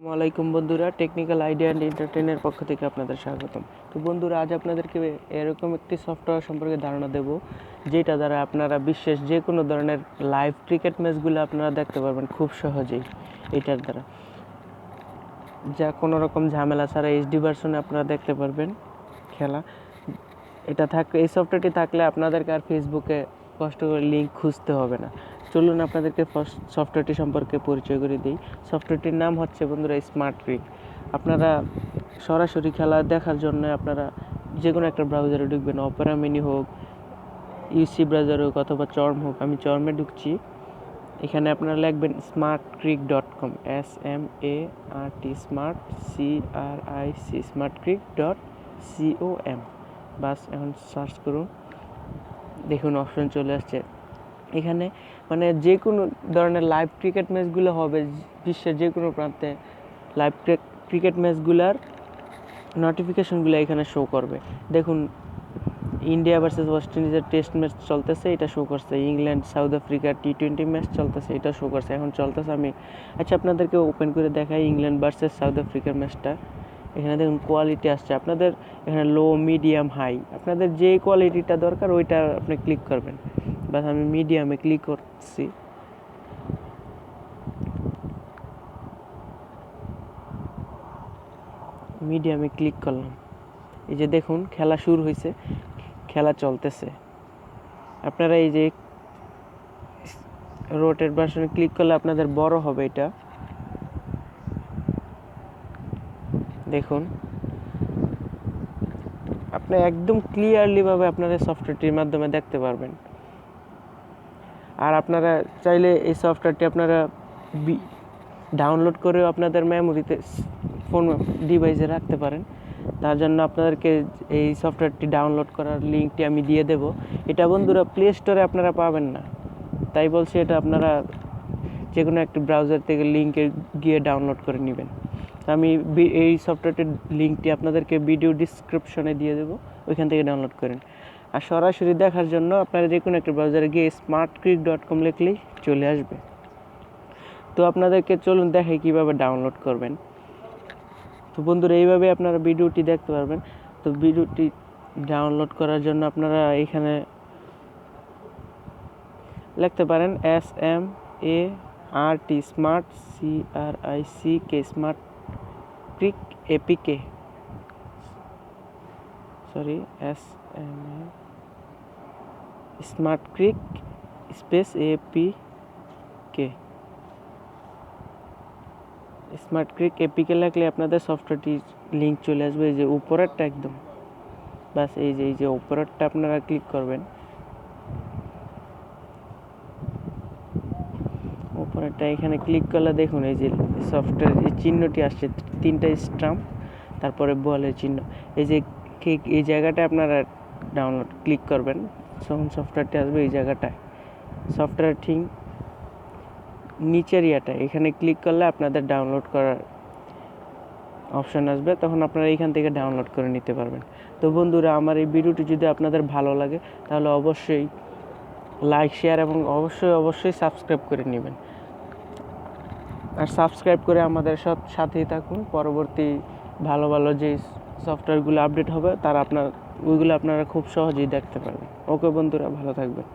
আসসালামাইকুম বন্ধুরা technical idea and এন্টারটেনের পক্ষ থেকে আপনাদের স্বাগতম। তো বন্ধুরা, আজ আপনাদেরকে এরকম একটি সফটওয়্যার সম্পর্কে ধারণা দেব, যেটা দ্বারা আপনারা বিশ্বের যে কোনো ধরনের লাইভ ক্রিকেট ম্যাচগুলো আপনারা দেখতে পারবেন খুব সহজেই, এটার দ্বারা। যা কোনো রকম ঝামেলা ছাড়া এইচডি ভার্সনে আপনারা দেখতে পারবেন, খেলা। এটা থাকলে এই সফটওয়্যারটি থাকলে আপনাদেরকে আর ফেসবুকে কষ্ট করে লিঙ্ক খুঁজতে হবে না। চলুন আপনাদেরকে ফার্স্ট সফটওয়্যারটি সম্পর্কে পরিচয় করে দিই। সফটওয়্যারটির নাম হচ্ছে বন্ধুরা স্মার্ট ক্রিক আপনারা সরাসরি খেলা দেখার জন্য আপনারা যে কোনো একটা ব্রাউজারে ঢুকবেন অপেরা মিনি হোক ইউসি ব্রাউজার হোক অথবা চর্ম হোক, আমি চর্মে ঢুকছি। এখানে আপনারা লিখবেন smart cric dot com S M A R T smart C R I C smart cric dot C O M বাস, এখন সার্চ করুন। দেখুন অপশন চলে আসছে। এখানে মানে যে কোনো ধরনের লাইভ ক্রিকেট ম্যাচগুলো হবে বিশ্বের যে কোনো প্রান্তে লাইভ ক্রিকেট ম্যাচগুলোর নোটিফিকেশনগুলো এখানে শো করবে। দেখুন ইন্ডিয়া ভার্সেস ওয়েস্ট ইন্ডিজের টেস্ট ম্যাচ চলতেছে, এটা শো করছে। ইংল্যান্ড সাউথ আফ্রিকার টি টোয়েন্টি ম্যাচ চলতেছে, এটা শো করছে। এখন চলতেছে আমি আচ্ছা আপনাদেরকে ওপেন করে দেখাই ইংল্যান্ড ভার্সেস সাউথ আফ্রিকার ম্যাচটা এখানে দেখুন কোয়ালিটি আসছে। আপনাদের এখানে লো মিডিয়াম হাই আপনাদের যে কোয়ালিটিটা দরকার, ওইটা আপনি ক্লিক করবেন। বাস আমি মিডিয়ামে ক্লিক করছি মিডিয়ামে ক্লিক করলাম। এই যে দেখুন, খেলা শুরু হয়েছে খেলা চলতেছে। আপনারা এই যে রোটেট ভার্সনে ক্লিক করলে আপনাদের বড় হবে এটা। দেখুন। আপনি একদম ক্লিয়ারলিভাবে আপনারা সফটওয়্যারটির মাধ্যমে দেখতে পারবেন। আর আপনারা চাইলে এই সফটওয়্যারটি আপনারা ডাউনলোড করেও আপনাদের মেমোরিতে ফোন ডিভাইসে রাখতে পারেন। তার জন্য আপনাদেরকে এই সফটওয়্যারটি ডাউনলোড করার লিঙ্কটি আমি দিয়ে দেব। এটা বন্ধুরা প্লে স্টোরে আপনারা পাবেন না। তাই বলছি এটা আপনারা যে কোনো একটি ব্রাউজার থেকে লিঙ্কে গিয়ে ডাউনলোড করে নেবেন। আমি এই সফটওয়্যারটির লিঙ্কটি আপনাদেরকে ভিডিও ডিসক্রিপশনে দিয়ে দেবো। ওইখান থেকে ডাউনলোড করেন। আর সরাসরি দেখার জন্য আপনারা যে কোনো একটা ব্রাউজারে গিয়ে স্মার্ট ক্রিক ডট কম লিখলেই চলে আসবে। তো আপনাদেরকে চলুন দেখে কীভাবে ডাউনলোড করবেন। তো বন্ধুরা, এইভাবে আপনারা ভিডিওটি দেখতে পারবেন। তো ভিডিওটি ডাউনলোড করার জন্য আপনারা এখানে লিখতে পারেন S M A R T smart C R I C K smart cric APK sorry S M A smart cric space A P K. Smart cric APK লাগলে আপনাদের সফটওয়্যারটি লিঙ্ক চলে আসবে, এই যে উপরেরটা একদম। বাস এই যে এই যে উপরেরটা আপনারা ক্লিক করবেন। উপরেরটা এখানে ক্লিক করলে দেখুন, এই যে সফটওয়্যার যে চিহ্নটি আসছে, তিনটা স্ট্রাম্প, তারপরে বলের চিহ্ন। এই যে এই জায়গাটা আপনারা ডাউনলোড ক্লিক করবেন। যখন সফটওয়্যারটি আসবে এই জায়গাটায়। সফটওয়্যার ঠিক নিচের ইয়াটা এখানে ক্লিক করলে আপনাদের ডাউনলোড করার অপশান আসবে। তখন আপনারা এইখান থেকে ডাউনলোড করে নিতে পারবেন। তো বন্ধুরা, আমার এই ভিডিওটি যদি আপনাদের ভালো লাগে, তাহলে অবশ্যই লাইক, শেয়ার এবং অবশ্যই অবশ্যই সাবস্ক্রাইব করে নেবেন। আর সাবস্ক্রাইব করে আমাদের সব সাথেই থাকুন। পরবর্তী ভালো ভালো যে সফটওয়্যারগুলো আপডেট হবে, তারা আপনার ওইগুলো আপনারা খুব সহজেই দেখতে পারবেন। ওকে বন্ধুরা ভালো থাকবেন।